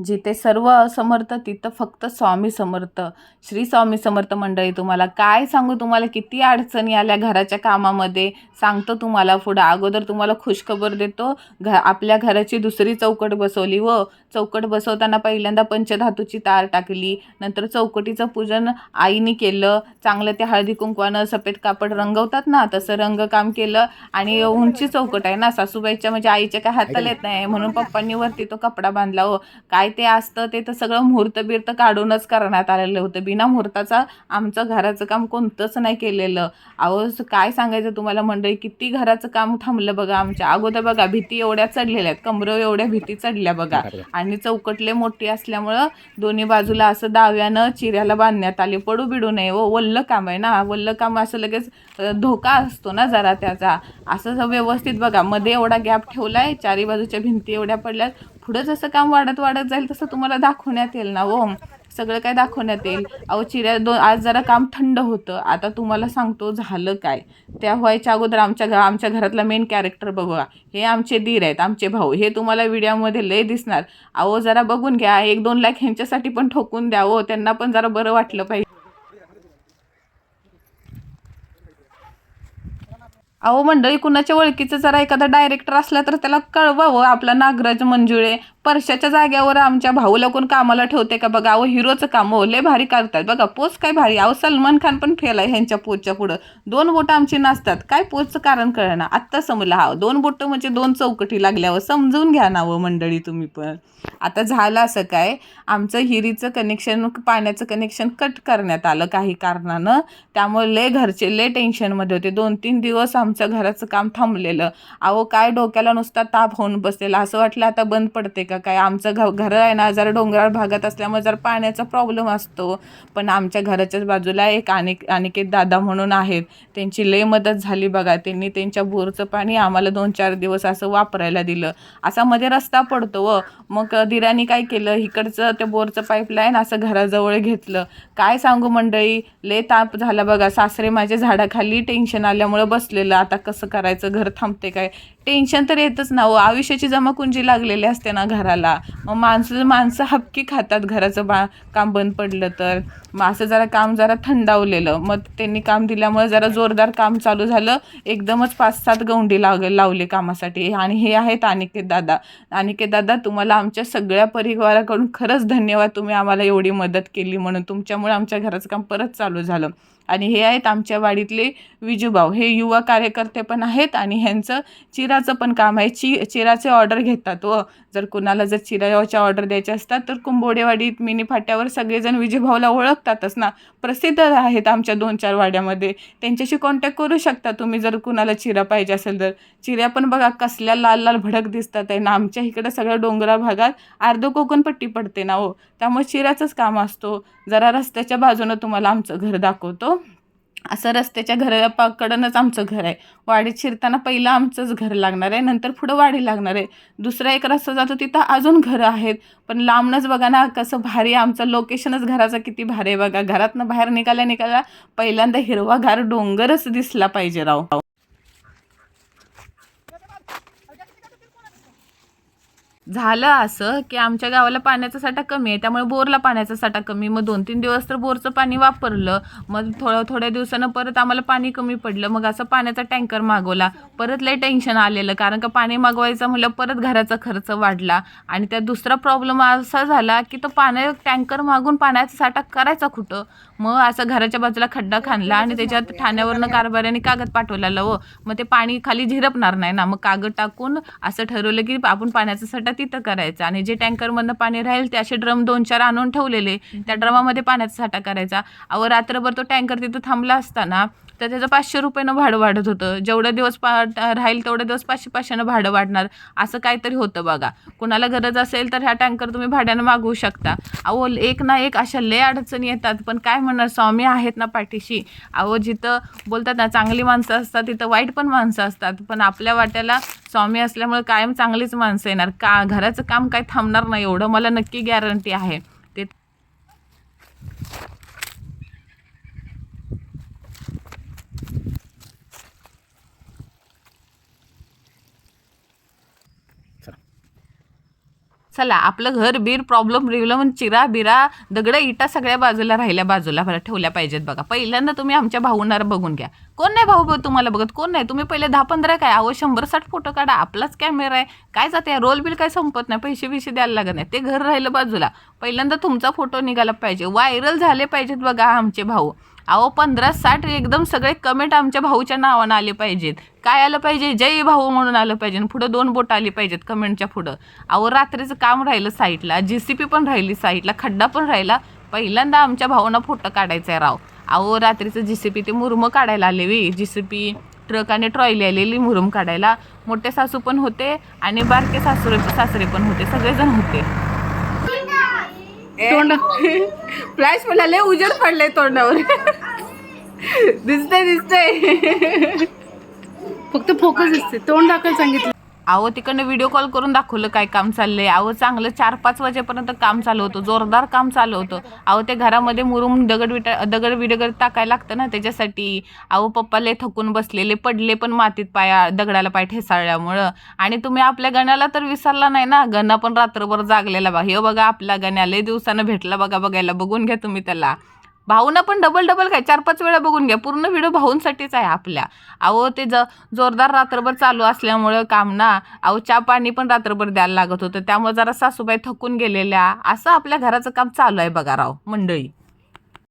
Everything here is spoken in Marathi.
जिथे सर्व असमर्थ तिथं फक्त स्वामी समर्थ. श्री स्वामी समर्थ मंडळी तुम्हाला काय सांगू? तुम्हाला किती अडचणी आल्या घराच्या कामामध्ये? सांगतो तुम्हाला पुढं. अगोदर तुम्हाला खुशखबर देतो. घ आपल्या घराची दुसरी चौकट बसवली. व चौकट बसवताना पहिल्यांदा पंचधातूची तार टाकली. नंतर चौकटीचं पूजन आईने केलं. चांगलं ते हळदी कुंकवानं सफेद कापड रंगवतात ना तसं रंगकाम केलं. आणि उंची चौकट आहे ना सासूबाईच्या म्हणजे आईच्या काय हाताला येत नाही. म्हणून पप्पांनी वरती तो कपडा बांधला. हो काय ते असतं ते तर सगळं मुहूर्त बिर्त काढूनच करण्यात आलेलं होतं. बिना मुहूर्ताचा आमचं घराचं काम कोणतंच नाही केलेलं. अहो काय सांगायचं तुम्हाला मंडळी? किती घराचं काम थांबलं बघा आमच्या. अगोदर बघा भीती एवढ्या चढलेल्या आहेत. कमरं एवढ्या भीती चढल्या बघा. आणि चौकटले मोठी असल्यामुळं दोन्ही बाजूला असं दाव्यानं चिऱ्याला बांधण्यात आले. पडू बिडू नये हो. वल्ल काम आहे ना. वल्ल काम असं लगेच धोका असतो ना जरा त्याचा. असं व्यवस्थित बघा. मध्ये एवढा गॅप ठेवलाय. चारी बाजूच्या भिंती एवढ्या पडल्यात. पुढं जसं काम वाढत वाढत जाईल तसं तुम्हाला दाखवण्यात येईल ना हो. सगळं काय दाखवण्यात येईल. अहो चिऱ्या दोन आज जरा काम थंड होतं. आता तुम्हाला सांगतो झालं काय. त्या व्हायच्या अगोदर आमच्या घ आमच्या घरातला मेन कॅरेक्टर बघा. हे आमचे दीर आहेत आमचे भाऊ. हे तुम्हाला व्हिडिओमध्ये लय दिसणार. अहो जरा बघून घ्या. एक दोन लाख ह्यांच्यासाठी पण ठोकून द्या हो. त्यांना पण जरा बरं वाटलं पाहिजे. अहो मंडळी कुणाच्या ओळखीचं जरा एखादा डायरेक्टर असला तर त्याला कळवावं. आपला नागराज मंजुळे परशाच्या जाग्यावर आमच्या भाऊला कोण कामाला ठेवते का बघा? अहो हिरोचं काम हो लय भारी करतात बघा. पोच काय भारी. अहो सलमान खान पण फेल आहे ह्यांच्या पोचच्या पुढं. दोन बोटं आमची नसतात काय पोचचं कारण कळणार आत्ता समजलं. हा दोन बोटं म्हणजे दोन चौकटी लागल्यावर समजून घ्या ना व मंडळी तुम्ही पण. आता झालं असं काय? आमचं हिरीचं कनेक्शन पाण्याचं कनेक्शन कट करण्यात आलं काही कारणानं. त्यामुळे लय घरचे लय टेन्शनमध्ये होते. दोन तीन दिवस आमचं घराचं काम थांबलेलं. अहो काय डोक्याला नुसता ताप होऊन बसलेला. असं वाटलं आता बंद पडते का काय? आमचं घ घर आहे ना जरा डोंगराळ भागात असल्यामुळे जर पाण्याचा प्रॉब्लेम असतो. पण आमच्या घराच्याच बाजूला एक अनेक अनिकेत दादा म्हणून आहेत. त्यांची लय मदत झाली बघा. त्यांनी त्यांच्या बोरचं पाणी आम्हाला दोन चार दिवस असं वापरायला दिलं. असा मध्ये रस्ता पडतो व मग दिराने काय केलं? इकडचं त्या बोरचं पाईपलाईन असं घराजवळ घेतलं. काय सांगू मंडळी? लय ताप झाला बघा. सासरे माझ्या झाडाखाली टेन्शन आल्यामुळं बसलेलं. आता कसं करायचं घर थांबते काय? टेन्शन तर येतच ना हो. आयुष्याची जमाकुंजी लागलेली असते ना घराला. मग माणसं माणसं हपकी खातात घराचं बा काम बंद पडलं तर. मग असं जरा काम जरा थंडावलेलं. मग त्यांनी काम दिल्यामुळे जरा जोरदार काम चालू झालं. एकदमच पाच सात गोंडी लाग लावले कामासाठी. आणि हे आहेत अनिकेत दादा. अनिकेत दादा तुम्हाला आमच्या सगळ्या परिवाराकडून खरंच धन्यवाद. तुम्ही आम्हाला एवढी मदत केली म्हणून. तुमच्यामुळे आमच्या घराचं काम परत चालू झालं. आणि हे आहेत आमच्या वाडीतले विजूभाऊ हे युवा कार्यकर्ते पण आहेत आणि ह्यांचं चिराचं पण काम आहे. चि चिराचे ऑर्डर घेतात व जर कुणाला जर चिराच्या ऑर्डर द्यायचे असतात तर कुंभोडेवाडीत मिनी फाट्यावर सगळेजण विजूभाऊला ओळखतातच ना. प्रसिद्ध आहेत आमच्या दोन चार वाड्यामध्ये. त्यांच्याशी कॉन्टॅक्ट करू शकता तुम्ही जर कुणाला चिरा पाहिजे असेल तर. चिऱ्या पण बघा कसल्या लाल लाल भडक दिसतात आहे ना. आमच्या इकडं सगळ्या डोंगरा भागात अर्ध कोकणपट्टी पडते ना हो. त्यामुळे चिराचंच काम असतो. जरा रस्त्याच्या बाजूनं तुम्हाला आमचं घर दाखवतो. असं रस्त्याच्या घरापाकडनंच आमचं घर आहे. वाडीत शिरताना पहिलं आमचंच घर लागणार आहे नंतर पुढं वाडी लागणार आहे. दुसरा एक रस्ता जातो तिथं अजून घरं आहेत. पण लांबनच बघा ना कसं भारी आहे. आमचं लोकेशनच घराचं किती भारी आहे बघा. घरातनं बाहेर निघाल्या निघाल्या पहिल्यांदा हिरवागार डोंगरच दिसला पाहिजे राव. झालं असं की आमच्या गावाला पाण्याचा साठा कमी आहे त्यामुळे बोरला पाण्याचा साठा कमी. मग दोन तीन दिवस तर बोरचं पाणी वापरलं. मग थोडं थोड्या दिवसानं परत आम्हाला पाणी कमी पडलं. मग असं पाण्याचा टँकर मागवला. परत लय टेन्शन आलेलं कारण का पाणी मागवायचं म्हटलं परत घराचा खर्च वाढला. आणि त्यात दुसरा प्रॉब्लेम असा झाला की तो पाण्या टँकर मागून पाण्याचा साठा करायचा कुठं? मग असं घराच्या बाजूला खड्डा खाणला आणि त्याच्यात ठाण्यावरनं कारभाऱ्याने कागद पाठवलेला व मग ते पाणी खाली झिरपणार नाही ना. मग कागद टाकून असं ठरवलं की आपण पाण्याचा साठा तिथं करायचा. आणि जे टँकरमधनं पाणी राहील ते असे ड्रम दोन चार आणून ठेवलेले त्या ड्रमामध्ये पाण्याचा साठा करायचा. अहो रात्रभर तो टँकर तिथं थांबला असताना तर त्याचं पाचशे रुपयानं भाडं वाढत होतं. जेवढे दिवस पा राहील तेवढे दिवस पाचशे पाचशेनं भाडं वाढणार. असं काहीतरी होतं बघा. कुणाला गरज असेल तर ह्या टँकर तुम्ही भाड्यानं मागवू शकता. अहो एक ना एक अशा लय अडचणी येतात. पण काय म्हणणार स्वामी आहेत ना पाठीशी. अहो जिथं बोलतात ना चांगली माणसं असतात तिथं वाईट पण माणसं असतात. पण आपल्या वाट्याला स्वामी असल्यामुळे कायम चांगलीच माणसं येणार. का घराचं काम काही थांबणार नाही एवढं. मला नक्की गॅरंटी आहे ते चला आपलं घर बीर प्रॉब्लेम रिवलं चिरा बिरा दगडं इटा सगळ्या बाजूला राहिल्या बाजूला भरा ठेवल्या पाहिजेत बघा. पहिल्यांदा तुम्ही आमच्या भाऊनार बघून घ्या. कोण नाही भाऊ भाऊ तुम्हाला बघत? कोण नाही? तुम्ही पहिले दहा पंधरा काय? अहो शंभर साठ फोटो काढा. आपलाच कॅमेरा आहे. काय जाते? रोल बिल काय संपत नाही. पैसे बिशे द्यायला लागत नाही. ते घर राहिलं बाजूला. पहिल्यांदा तुमचा फोटो निघाला पाहिजे. व्हायरल झाले पाहिजेत बघा आमचे भाऊ. अहो पंधरा साठ एकदम सगळे कमेंट आमच्या भाऊच्या नावानं आले पाहिजेत. काय आलं पाहिजे? जय भाऊ म्हणून आलं पाहिजे पुढं दोन बोट आली पाहिजेत कमेंटच्या पुढं. अहो रात्रीचं काम राहिलं साईटला जी सी पी पण राहिली साईटला खड्डा पण राहिला. पहिल्यांदा आमच्या भाऊना फोटो काढायचा आहे राव. अहो रात्रीचं जी सी पी ते मुरमं काढायला आले वी. जी सी पी ट्रक आणि ट्रॉयली आलेली मुरुम काढायला. मोठे सासू पण होते आणि बारके सासरे सासरे पण होते. सगळेजण होते. तोंड फ्लॅश मला लय उजेड पडले तोंडावर. दिसतंय दिसतंय. फक्त फोकस असते. तोंड दाखल सांगितलं. अहो तिकडनं व्हिडिओ कॉल करून दाखवलं काय काम चाललंय. अहो चांगलं चार पाच वाजेपर्यंत काम चालू होतं जोरदार काम चालू होतं. अहो ते घरामध्ये मुरुम दगड विटा दगड विडगड टाकायला लागतं ना त्याच्यासाठी. अहो पप्पा लय थकून बसलेले पडले पण मातीत पाया दगडाला पाय ठेसाळल्यामुळं. आणि तुम्ही आपल्या गण्याला तर विसरला नाही ना. गणा पण रात्रभर जागलेला बा. हे बघा आपला गण्या लय दिवसानं भेटला बघा बघायला. बघून घ्या तुम्ही त्याला. भाऊना पण डबल डबल काय चार पाच वेळा बघून घ्या. पूर्ण व्हिडिओ भाऊंसाठीच आहे आपल्या. अहो ते ज जोरदार रात्रभर चालू असल्यामुळं काम ना अहो चहा पाणी पण रात्रभर द्यायला लागत होतं. त्यामुळे जरा सासूबाई थकून गेलेल्या. असं आपल्या घराचं काम चालू आहे बघा राव मंडळी.